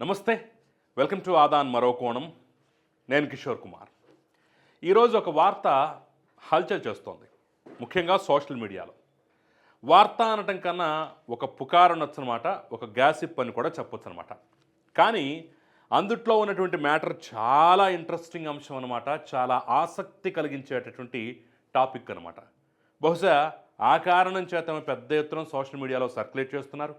నమస్తే. Welcome to Aadan మరో కోణం. నేను కిషోర్ కుమార్. ఈరోజు ఒక వార్త హల్చల్ చేస్తోంది. ముఖ్యంగా సోషల్ మీడియాలో. వార్త అనటం కన్నా ఒక పుకారు అనొచ్చనమాట ఒక గ్యాసిప్ అని కూడా చెప్పొచ్చు అనమాట కానీ అందుట్లో ఉన్నటువంటి మ్యాటర్ చాలా ఇంట్రెస్టింగ్ అంశం అనమాట చాలా ఆసక్తి కలిగించేటటువంటి టాపిక్ అనమాట. బహుశా ఆ కారణం చేత పెద్ద ఎత్తున సోషల్ మీడియాలో సర్క్యులేట్ చేస్తున్నారు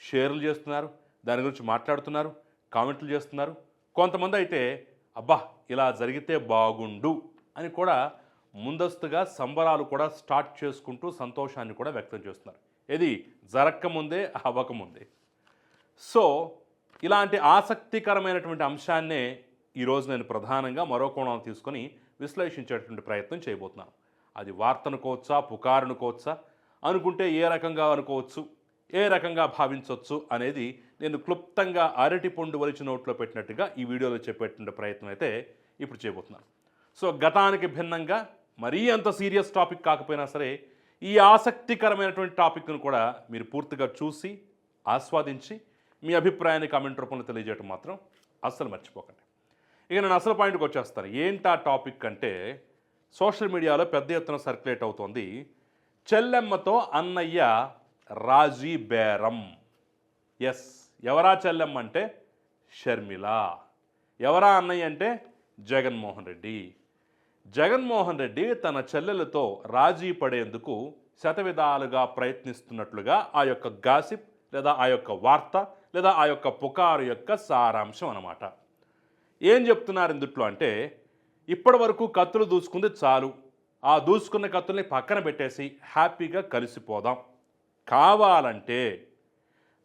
షేర్లు చేస్తున్నారు దాని గురించి మాట్లాడుతున్నారు కామెంట్లు చేస్తున్నారు. కొంతమంది అయితే అబ్బా ఇలా జరిగితే బాగుండు అని కూడా ముందస్తుగా సంబరాలు కూడా స్టార్ట్ చేసుకుంటూ సంతోషాన్ని కూడా వ్యక్తం చేస్తున్నారు. ఇది జరక్కముందే అవ్వకముందే సో ఇలాంటి ఆసక్తికరమైనటువంటి అంశాన్నే ఈరోజు నేను ప్రధానంగా మరో కోణం తీసుకొని విశ్లేషించేటువంటి ప్రయత్నం చేయబోతున్నాను. అది వార్తనుకోవచ్చా పుకారునుకోవచ్చా అనుకుంటే ఏ రకంగా అనుకోవచ్చు? ఏ రకంగా భావించవచ్చు అనేది నేను క్లుప్తంగా అరటి పండు వలిచి నోట్లో పెట్టినట్టుగా ఈ వీడియోలో చెప్పేటువంటి ప్రయత్నం అయితే ఇప్పుడు చేయబోతున్నాను. సో గతానికి భిన్నంగా మరీ అంత సీరియస్ టాపిక్ కాకపోయినా సరే ఈ ఆసక్తికరమైనటువంటి టాపిక్ను కూడా మీరు పూర్తిగా చూసి ఆస్వాదించి మీ అభిప్రాయాన్ని కామెంట్ రూపంలో తెలియజేయటం మాత్రం అస్సలు మర్చిపోకండి. ఇక నేను అసలు పాయింట్కి వచ్చేస్తాను. ఏంటి ఆ టాపిక్ అంటే సోషల్ మీడియాలో పెద్ద ఎత్తున సర్క్యులేట్ అవుతోంది. చెల్లెమ్మతో అన్నయ్య రాజీ బేరం. ఎస్. ఎవరా చెల్లెమ్మ అంటే షర్మిల. ఎవరా అన్నయ్య అంటే జగన్మోహన్ రెడ్డి. జగన్మోహన్ రెడ్డి తన చెల్లెలతో రాజీ పడేందుకు శతవిధాలుగా ప్రయత్నిస్తున్నట్లుగా ఆ యొక్క గాసిప్ లేదా ఆ యొక్క వార్త లేదా ఆ యొక్క పుకారు యొక్క సారాంశం అన్నమాట. ఏం చెప్తున్నారు ఇందుట్లో అంటే ఇప్పటి వరకు కత్తులు దూసుకుంది చాలు. ఆ దూసుకున్న కత్తుల్ని పక్కన పెట్టేసి హ్యాపీగా కలిసిపోదాం. కావాలంటే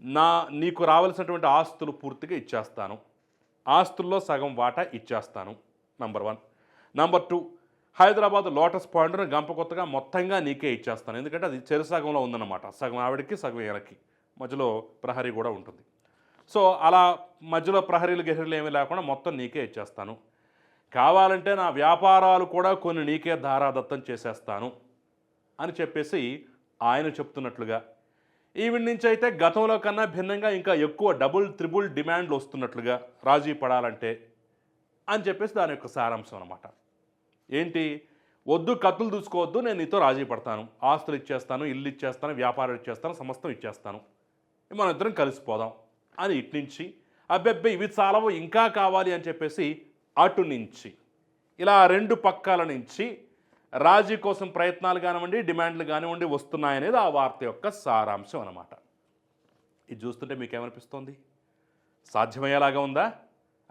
నా నీకు రావాల్సినటువంటి ఆస్తులు పూర్తిగా ఇచ్చేస్తాను. ఆస్తుల్లో సగం వాటా ఇచ్చేస్తాను number one number two Hyderabad lotus పాయింట్ను గంప కొత్తగా మొత్తంగా నీకే ఇచ్చేస్తాను. ఎందుకంటే అది చెరు సగంలో ఉందన్నమాట. సగం ఆవిడకి సగం ఈయనకి. మధ్యలో ప్రహరీ కూడా ఉంటుంది. సో అలా మధ్యలో ప్రహరీలు గెహరీలు ఏమీ లేకుండా మొత్తం నీకే ఇచ్చేస్తాను. కావాలంటే నా వ్యాపారాలు కూడా కొన్ని నీకే ధారాదత్తం చేసేస్తాను అని చెప్పేసి ఆయన చెప్తున్నట్లుగా ఈవిడ నుంచి అయితే గతంలో కన్నా భిన్నంగా ఇంకా ఎక్కువ డబుల్ త్రిబుల్ డిమాండ్లు వస్తున్నట్లుగా రాజీ పడాలంటే అని చెప్పేసి దాని యొక్క సారాంశం అనమాట ఏంటి? వద్దు కత్తులు దూసుకోవద్దు నేను నీతో రాజీ పడతాను. ఆస్తులు ఇచ్చేస్తాను ఇల్లు ఇచ్చేస్తాను వ్యాపారం ఇచ్చేస్తాను సమస్తం ఇచ్చేస్తాను. మనం ఇద్దరం కలిసిపోదాం అని ఇటు నుంచి అబ్బెబ్బే ఇవి చాలవు ఇంకా కావాలి అని చెప్పేసి అటు నుంచి ఇలా రెండు పక్కల నుంచి రాజీ కోసం ప్రయత్నాలు కానివ్వండి డిమాండ్లు కానివ్వండి వస్తున్నాయనేది ఆ వార్త యొక్క సారాంశం అన్నమాట. ఇది చూస్తుంటే మీకు ఏమనిపిస్తోంది సాధ్యమయ్యేలాగా ఉందా?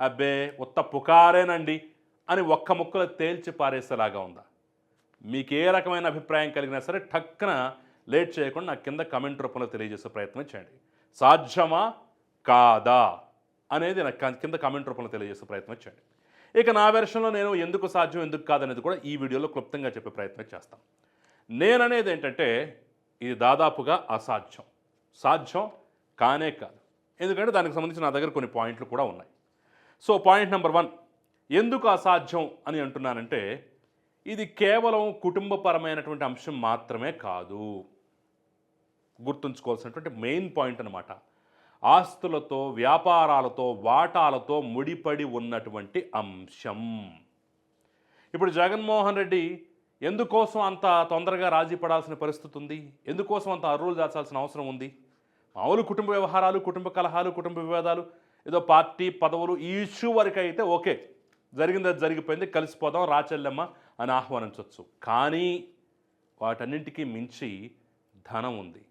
అబ్బే ఉత్త పుకారేనండి అని ఒక్క ముక్కలు తేల్చి పారేసేలాగా ఉందా? మీకు ఏ రకమైన అభిప్రాయం కలిగినా సరే టక్కున లేట్ చేయకుండా నాకు కింద కమెంట్ రూపంలో తెలియజేసే ప్రయత్నం చేయండి. సాధ్యమా? కాదా? అనేది నాకు కింద- కింద కమెంట్ రూపంలో తెలియజేసే ప్రయత్నం చేయండి. ఇక నా వెర్షన్లో నేను ఎందుకు సాధ్యం ఎందుకు కాదనేది కూడా ఈ వీడియోలో క్లుప్తంగా చెప్పే ప్రయత్నం చేస్తాను నేననేది ఏంటంటే ఇది దాదాపుగా అసాధ్యం. సాధ్యం కానే కాదు. ఎందుకంటే దానికి సంబంధించి నా దగ్గర కొన్ని పాయింట్లు కూడా ఉన్నాయి. సో పాయింట్ నెంబర్ వన్ ఎందుకు అసాధ్యం అని అంటున్నానంటే ఇది కేవలం కుటుంబపరమైనటువంటి అంశం మాత్రమే కాదు. గుర్తుంచుకోవాల్సినటువంటి మెయిన్ పాయింట్ అనమాట ఆస్తులతో వ్యాపారాలతో వాటాలతో ముడిపడి ఉన్నటువంటి అంశం. ఇప్పుడు జగన్మోహన్ రెడ్డి ఎందుకోసం అంత తొందరగా రాజీ పడాల్సిన పరిస్థితి ఉంది? ఎందుకోసం అంత అర్రులు దాచాల్సిన అవసరం ఉంది? మామూలు కుటుంబ వ్యవహారాలు కుటుంబ కలహాలు కుటుంబ వివాదాలు ఏదో పార్టీ పదవులు ఈ ఇష్యూ వరకు అయితే ఓకే. జరిగింది అది జరిగిపోయింది కలిసిపోదాం రాచెల్లెమ్మ అని ఆహ్వానించవచ్చు కానీ వాటన్నింటికీ మించి ధనం ఉంది.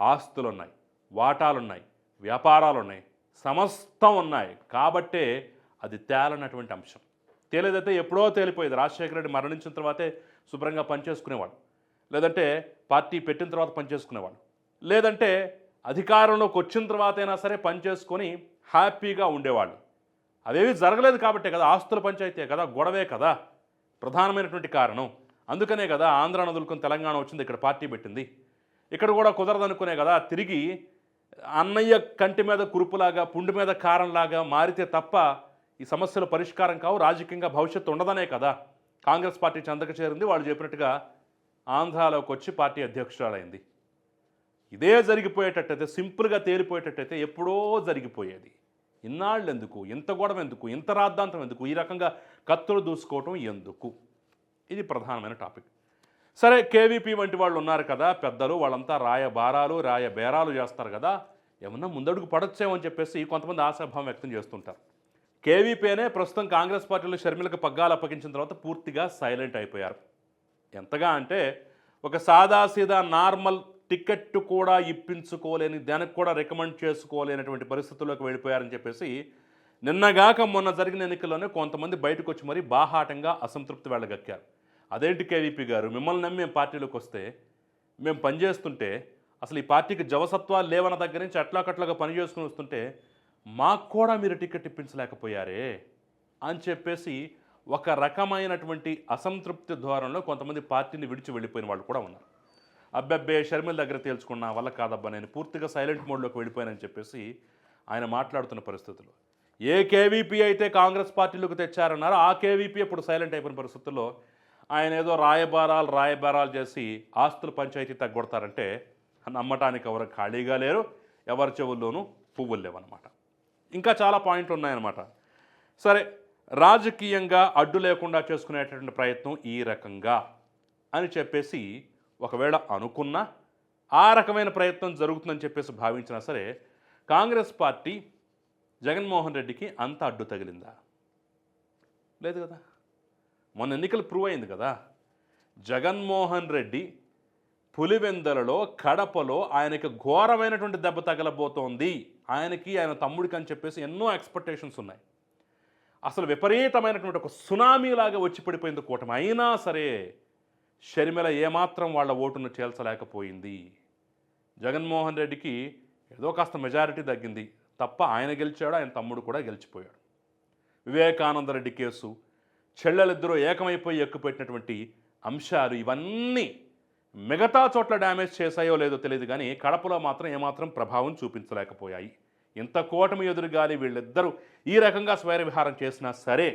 ఆస్తులు ఉన్నాయి వ్యాపారాలు ఉన్నాయి సమస్తం ఉన్నాయి. కాబట్టే అది తేలనటువంటి అంశం. తేలేదైతే ఎప్పుడో తేలిపోయేది. రాజశేఖర రెడ్డి మరణించిన తర్వాతే శుభ్రంగా పనిచేసుకునేవాడు. లేదంటే పార్టీ పెట్టిన తర్వాత పనిచేసుకునేవాడు. లేదంటే అధికారంలోకి వచ్చిన తర్వాత అయినా సరే పనిచేసుకొని హ్యాపీగా ఉండేవాళ్ళు. అవేవి జరగలేదు కాబట్టే కదా ఆస్తుల పంచాయతీ కదా గొడవే కదా ప్రధానమైనటువంటి కారణం. అందుకనే కదా ఆంధ్ర నదులుకొని తెలంగాణ వచ్చింది ఇక్కడ పార్టీ పెట్టింది. ఇక్కడ కూడా కుదరదనుకునే కదా తిరిగి అన్నయ్య కంటి మీద కురుపులాగా పుండు మీద కారంలాగా మారితే తప్ప ఈ సమస్యల పరిష్కారం కావు రాజకీయంగా భవిష్యత్తు ఉండదనే కదా. కాంగ్రెస్ పార్టీ చెందక చేరింది వాళ్ళు చెప్పినట్టుగా ఆంధ్రాలోకి వచ్చి పార్టీ అధ్యక్షురాలైంది. ఇదే జరిగిపోయేటట్టయితే సింపుల్గా తేలిపోయేటట్టయితే ఎప్పుడో జరిగిపోయేది. ఇన్నాళ్ళు ఎందుకు ఇంత గొడవ ఎందుకు ఇంత రాద్ధాంతం ఎందుకు? ఈ రకంగా కత్తులు దూసుకోవటం ఎందుకు? ఇది ప్రధానమైన టాపిక్. సరే కేవీపీ వంటి వాళ్ళు ఉన్నారు కదా పెద్దలు వాళ్ళంతా రాయబారాలు రాయబేరాలు రాయ బేరాలు చేస్తారు కదా ఏమన్నా ముందడుగు పడొచ్చేమో అని చెప్పేసి కొంతమంది ఆశాభావం వ్యక్తం చేస్తుంటారు. కేవీపీనే ప్రస్తుతం కాంగ్రెస్ పార్టీలో షర్మిలకు పగ్గాలు అప్పగించిన తర్వాత పూర్తిగా సైలెంట్ అయిపోయారు. ఎంతగా అంటే ఒక సాదాసీదా నార్మల్ టికెట్ కూడా ఇప్పించుకోలేని దానికి కూడా రికమెండ్ చేసుకోలేనటువంటి పరిస్థితుల్లోకి వెళ్ళిపోయారని చెప్పేసి నిన్నగాక మొన్న జరిగిన ఎన్నికల్లోనే కొంతమంది బయటకు వచ్చి మరీ బాహాటంగా అసంతృప్తి వెళ్ళగక్కారు. అదేంటి కేవీపీ గారు? మిమ్మల్ని నమ్మి మేము పార్టీలోకి వస్తే మేము పనిచేస్తుంటే అసలు ఈ పార్టీకి జవసత్వాలు లేవన్న దగ్గర నుంచి అట్లాకట్లాగా పని చేసుకుని వస్తుంటే మాకు కూడా మీరు టికెట్ ఇప్పించలేకపోయారే? అని చెప్పేసి ఒక రకమైనటువంటి అసంతృప్తి ధోరణిలో కొంతమంది పార్టీని విడిచి వెళ్ళిపోయిన వాళ్ళు కూడా ఉన్నారు. అబ్బబ్బే షర్మిల దగ్గర తేల్చుకున్నా వల్ల కాదబ్బా నేను పూర్తిగా సైలెంట్ మోడ్లోకి వెళ్ళిపోయానని చెప్పేసి ఆయన మాట్లాడుతున్న పరిస్థితుల్లో ఏ కేవీపీ అయితే కాంగ్రెస్ పార్టీలోకి తెచ్చారన్నారో ఆ కేవీపీ ఇప్పుడు సైలెంట్ అయిపోయిన పరిస్థితుల్లో ఆయన ఏదో రాయబారాలు రాయబారాలు చేసి ఆస్తుల పంచాయతీ తగ్గొడతారంటే నమ్మటానికి ఎవరు ఖాళీగా లేరు ఎవరి చెవుల్లోనూ పువ్వులు లేవన్నమాట. ఇంకా చాలా పాయింట్లు ఉన్నాయన్నమాట. సరే రాజకీయంగా అడ్డు లేకుండా చేసుకునేటటువంటి ప్రయత్నం ఈ రకంగా అని చెప్పేసి ఒకవేళ అనుకున్నా ఆ రకమైన ప్రయత్నం జరుగుతుందని చెప్పేసి భావించినా సరే కాంగ్రెస్ పార్టీ జగన్మోహన్ రెడ్డికి అంత అడ్డు తగిలిందా? లేదు కదా. మొన్న ఎన్నికలు ప్రూవ్ అయింది కదా. జగన్మోహన్ రెడ్డి పులివెందలలో కడపలో ఆయనకి ఘోరమైనటువంటి దెబ్బ తగలబోతోంది. ఆయనకి ఆయన తమ్ముడికి అని చెప్పేసి ఎన్నో ఎక్స్పెక్టేషన్స్ ఉన్నాయి. అసలు విపరీతమైనటువంటి ఒక సునామీలాగా వచ్చి పడిపోయింది కూటమి. అయినా సరే షర్మిల ఏమాత్రం వాళ్ళ ఓటును చేల్చలేకపోయింది. జగన్మోహన్ రెడ్డికి ఏదో కాస్త మెజారిటీ తగ్గింది. తప్ప ఆయన గెలిచాడు ఆయన తమ్ముడు కూడా గెలిచిపోయాడు. వివేకానంద రెడ్డి కేసు చెల్లెలిద్దరూ ఏకమైపోయి ఎక్కుపెట్టినటువంటి అంశాలు ఇవన్నీ మిగతా చోట్ల డ్యామేజ్ చేశాయో లేదో తెలియదు కానీ కడపలో మాత్రం ఏమాత్రం ప్రభావం చూపించలేకపోయాయి. ఇంత కూటమి ఎదురుగాలి వీళ్ళిద్దరూ ఈ రకంగా స్వైర విహారం చేసినా సరే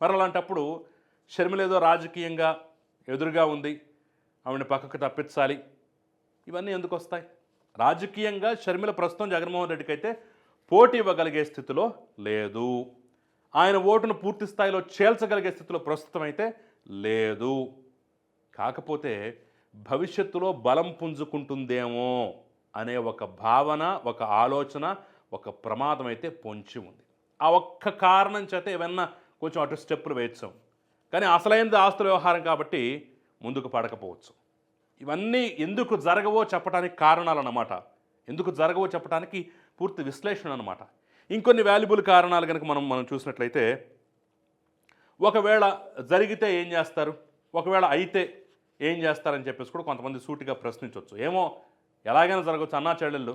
మరి అలాంటప్పుడు షర్మిల ఏదో రాజకీయంగా ఎదురుగా ఉంది. ఆవిడని పక్కకు తప్పించాలి. ఇవన్నీ ఎందుకు వస్తాయి? రాజకీయంగా షర్మిల ప్రస్తుతం జగన్మోహన్ రెడ్డికి అయితే పోటీ ఇవ్వగలిగే స్థితిలో లేదు. ఆయన ఓటును పూర్తి స్థాయిలో చేల్చగలిగే స్థితిలో ప్రస్తుతం అయితే లేదు. కాకపోతే భవిష్యత్తులో బలం పుంజుకుంటుందేమో అనే ఒక భావన ఒక ఆలోచన ఒక ప్రమాదం అయితే పొంచి ఉంది. ఆ ఒక్క కారణం చేత ఏమన్నా కొంచెం అటు స్టెప్పులు వేయచ్చాం. కానీ అసలైనది ఆస్తుల వ్యవహారం కాబట్టి ముందుకు పడకపోవచ్చు. ఇవన్నీ ఎందుకు జరగవో చెప్పడానికి కారణాలు అన్నమాట ఎందుకు జరగవో చెప్పడానికి పూర్తి విశ్లేషణ అన్నమాట ఇంకొన్ని వాల్యుబుల్ కారణాలు కనుక మనం మనం చూసినట్లయితే ఒకవేళ జరిగితే ఏం చేస్తారు? ఒకవేళ అయితే ఏం చేస్తారని చెప్పేసి కూడా కొంతమంది సూటిగా ప్రశ్నించవచ్చు ఏమో ఎలాగైనా జరగవచ్చు అన్నా చెల్లెళ్ళు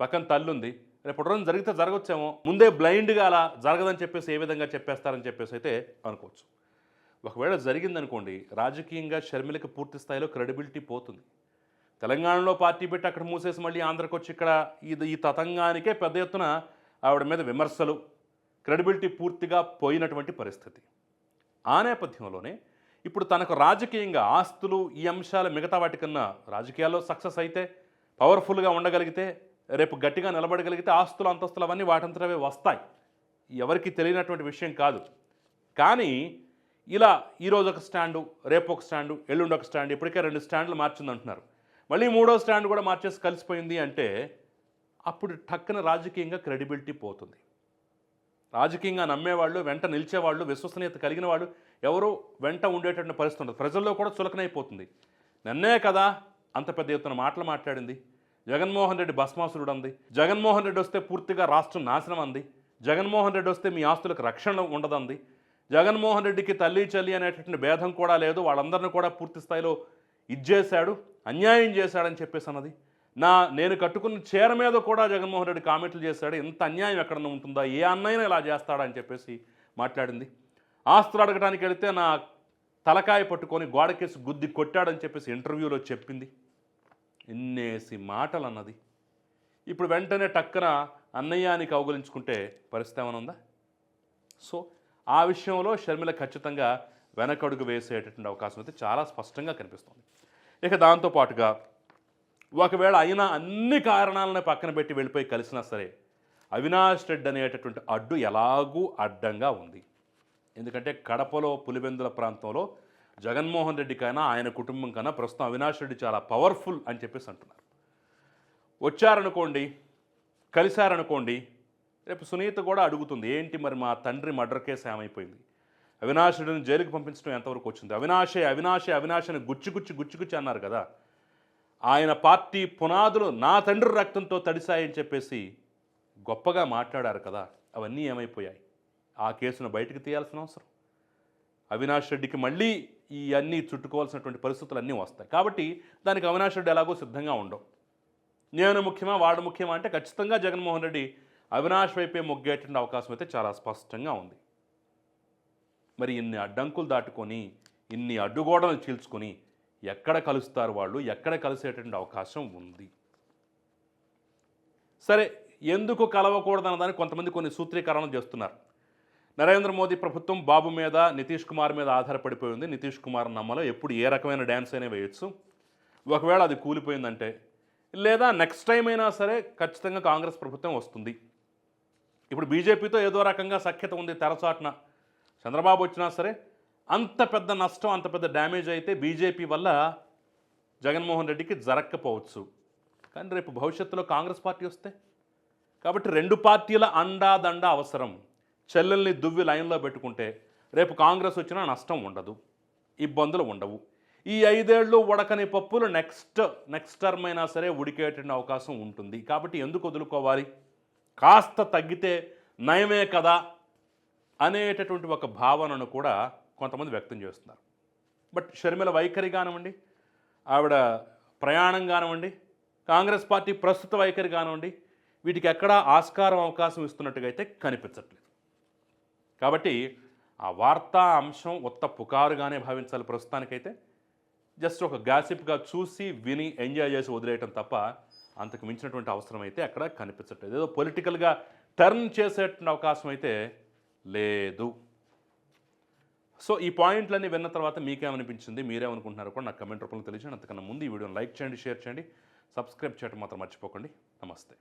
పక్కన తల్లి ఉంది రేపు రోజు జరిగితే జరగచ్చేమో. ముందే బ్లైండ్గా అలా జరగదని చెప్పేసి ఏ విధంగా చెప్పేస్తారని చెప్పేసి అయితే అనుకోవచ్చు. ఒకవేళ జరిగిందనుకోండి రాజకీయంగా షర్మిలకి పూర్తి స్థాయిలో క్రెడిబిలిటీ పోతుంది. తెలంగాణలో పార్టీ పెట్టి అక్కడ మూసేసి మళ్ళీ ఆంధ్రకు వచ్చి ఇక్కడ ఇది ఈ తతంగానికే పెద్ద ఎత్తున ఆవిడ మీద విమర్శలు క్రెడిబిలిటీ పూర్తిగా పోయినటువంటి పరిస్థితి. ఆ నేపథ్యంలోనే ఇప్పుడు తనకు రాజకీయంగా ఆస్తులు ఈ అంశాలు మిగతా వాటికన్నా రాజకీయాల్లో సక్సెస్ అయితే పవర్ఫుల్గా ఉండగలిగితే రేపు గట్టిగా నిలబడగలిగితే ఆస్తులు అంతస్తులు అవన్నీ వాటంతరవే వస్తాయి. ఎవరికి తెలియనటువంటి విషయం కాదు. కానీ ఇలా ఈరోజు ఒక స్టాండు రేపు ఒక స్టాండు ఎల్లుండి ఒక స్టాండ్ ఇప్పటికే రెండు స్టాండ్లు మార్చింది అంటున్నారు మళ్ళీ మూడో స్టాండ్ కూడా మార్చేసి కలిసిపోయింది అంటే అప్పుడు టక్కున రాజకీయంగా క్రెడిబిలిటీ పోతుంది. రాజకీయంగా నమ్మేవాళ్ళు వెంట నిలిచేవాళ్ళు విశ్వసనీయత కలిగిన వాళ్ళు ఎవరో వెంట ఉండేటటువంటి పరిస్థితి ఉండదు. ప్రజల్లో కూడా చులకనైపోతుంది. నన్నే కదా అంత పెద్ద ఎత్తున మాటలు మాట్లాడింది. జగన్మోహన్ రెడ్డి భస్మాసురుడు అంది జగన్మోహన్ రెడ్డి వస్తే పూర్తిగా రాష్ట్రం నాశనం అంది జగన్మోహన్ రెడ్డి వస్తే మీ ఆస్తులకు రక్షణ ఉండదంది. జగన్మోహన్ రెడ్డికి తల్లి చల్లి అనేటటువంటి భేదం కూడా లేదు. వాళ్ళందరినీ కూడా పూర్తి స్థాయిలో ఇచ్చేశాడు అన్యాయం చేశాడని చెప్పేసి అన్నది నా నేను కట్టుకున్న చీర మీద కూడా జగన్మోహన్ రెడ్డి కామెంట్లు చేశాడు. ఎంత అన్యాయం ఎక్కడన్నా ఉంటుందా? ఏ అన్నైనా ఇలా చేస్తాడా అని చెప్పేసి మాట్లాడింది. ఆస్తులు అడగడానికి వెళితే నా తలకాయ పట్టుకొని గోడకేసి గుద్ది కొట్టాడని చెప్పేసి ఇంటర్వ్యూలో చెప్పింది. ఇన్నేసి మాటలు అన్నది ఇప్పుడు వెంటనే టక్కన అన్నయ్యాన్ని కౌగులించుకుంటే పరిస్థితి ఏమైనా ఉందా? సో ఆ విషయంలో షర్మిల ఖచ్చితంగా వెనకడుగు వేసేటటువంటి అవకాశం అయితే చాలా స్పష్టంగా కనిపిస్తుంది. ఇక దాంతో పాటుగా ఒకవేళ అయినా అన్ని కారణాలను పక్కన పెట్టి వెళ్ళిపోయి కలిసినా సరే అవినాష్ రెడ్డి అనేటటువంటి అడ్డు ఎలాగూ అడ్డంగా ఉంది. ఎందుకంటే కడపలో పులివెందుల ప్రాంతంలో జగన్మోహన్ రెడ్డి కైనా ఆయన కుటుంబం కన్నా ప్రస్తుతం అవినాష్ రెడ్డి చాలా పవర్ఫుల్ అని చెప్పేసి అంటున్నారు. వచ్చారనుకోండి కలిశారనుకోండి రేపు సునీత కూడా అడుగుతుంది ఏంటి మరి మా తండ్రి మర్డర్ కేసు ఏమైపోయింది? అవినాష్ రెడ్డిని జైలుకి పంపించడం ఎంతవరకు వచ్చింది? అవినాషే అవినాషే అవినాష్ అని గుచ్చి గుచ్చి గుచ్చి గుచ్చి అన్నారు కదా ఆయన పార్టీ పునాదులు నా తండ్రి రక్తంతో తడిశాయని చెప్పేసి గొప్పగా మాట్లాడారు కదా అవన్నీ ఏమైపోయాయి. ఆ కేసును బయటకు తీయాల్సిన అవసరం. అవినాష్ రెడ్డికి మళ్ళీ ఈ అన్నీ చుట్టుకోవాల్సినటువంటి పరిస్థితులు అన్నీ వస్తాయి. కాబట్టి దానికి అవినాష్ రెడ్డి ఎలాగో సిద్ధంగా ఉండవు. నేను ముఖ్యమా వాడు ముఖ్యమా అంటే ఖచ్చితంగా జగన్మోహన్ రెడ్డి అవినాష్ వైపే మొగ్గేటువంటి అవకాశం అయితే చాలా స్పష్టంగా ఉంది. మరి ఇన్ని అడ్డంకులు దాటుకొని ఇన్ని అడ్డుగోడలు చీల్చుకొని ఎక్కడ కలుస్తారు వాళ్ళు? ఎక్కడ కలిసేటువంటి అవకాశం ఉంది? సరే ఎందుకు కలవకూడదన్న కొంతమంది కొన్ని సూత్రీకరణలు చేస్తున్నారు. నరేంద్ర మోదీ ప్రభుత్వం బాబు మీద నితీష్ కుమార్ మీద ఆధారపడిపోయింది నితీష్ కుమార్ నమ్మలో ఎప్పుడు ఏ రకమైన డ్యాన్స్ అయినా వేయొచ్చు. ఒకవేళ అది కూలిపోయిందంటే లేదా నెక్స్ట్ టైం అయినా సరే ఖచ్చితంగా కాంగ్రెస్ ప్రభుత్వం వస్తుంది. ఇప్పుడు బీజేపీతో ఏదో రకంగా సఖ్యత ఉంది తెరచాటున. చంద్రబాబు వచ్చినా సరే అంత పెద్ద నష్టం అంత పెద్ద డ్యామేజ్ అయితే బీజేపీ వల్ల జగన్మోహన్ రెడ్డికి జరగకపోవచ్చు కానీ రేపు భవిష్యత్తులో కాంగ్రెస్ పార్టీ వస్తే? కాబట్టి రెండు పార్టీల అండాదండ అవసరం. చెల్లెల్ని దువ్వి లైన్లో పెట్టుకుంటే రేపు కాంగ్రెస్ వచ్చినా నష్టం ఉండదు. ఇబ్బందులు ఉండవు. ఈ ఐదేళ్ళు ఉడకని పప్పులు నెక్స్ట్ నెక్స్ట్ టర్మ్ అయినా సరే ఉడికేటువంటి అవకాశం ఉంటుంది. కాబట్టి ఎందుకు వదులుకోవాలి? కాస్త తగ్గితే నయమే కదా అనేటటువంటి ఒక భావనను కూడా కొంతమంది వ్యక్తం చేస్తున్నారు. బట్ షర్మిల వైఖరి కానివ్వండి ఆవిడ ప్రయాణం కానివ్వండి కాంగ్రెస్ పార్టీ ప్రస్తుత వైఖరి కానివ్వండి వీటికి ఎక్కడా ఆస్కారం అవకాశం ఇస్తున్నట్టుగా అయితే కనిపించట్లేదు. కాబట్టి ఆ వార్తా అంశం ఉత్త పుకారుగానే భావించాలి ప్రస్తుతానికైతే. జస్ట్ ఒక గాసిప్గా చూసి విని ఎంజాయ్ చేసి వదిలేయటం తప్ప అంతకు మించినటువంటి అవసరం అయితే అక్కడ కనిపించట్లేదు. ఏదో పొలిటికల్గా టర్న్ చేసేటువంటి అవకాశం అయితే లేదు. సో ఈ పాయింట్లన్నీ విన్న తర్వాత మీకేమనిపించింది? మీరేమనుకుంటున్నారో కూడా నాకు కమెంట్ రూపంలో తెలియజేయండి. అంతకన్నా ముందు ఈ వీడియోని లైక్ చేయండి షేర్ చేయండి. సబ్స్క్రైబ్ చేయడం మాత్రం మర్చిపోకండి. నమస్తే.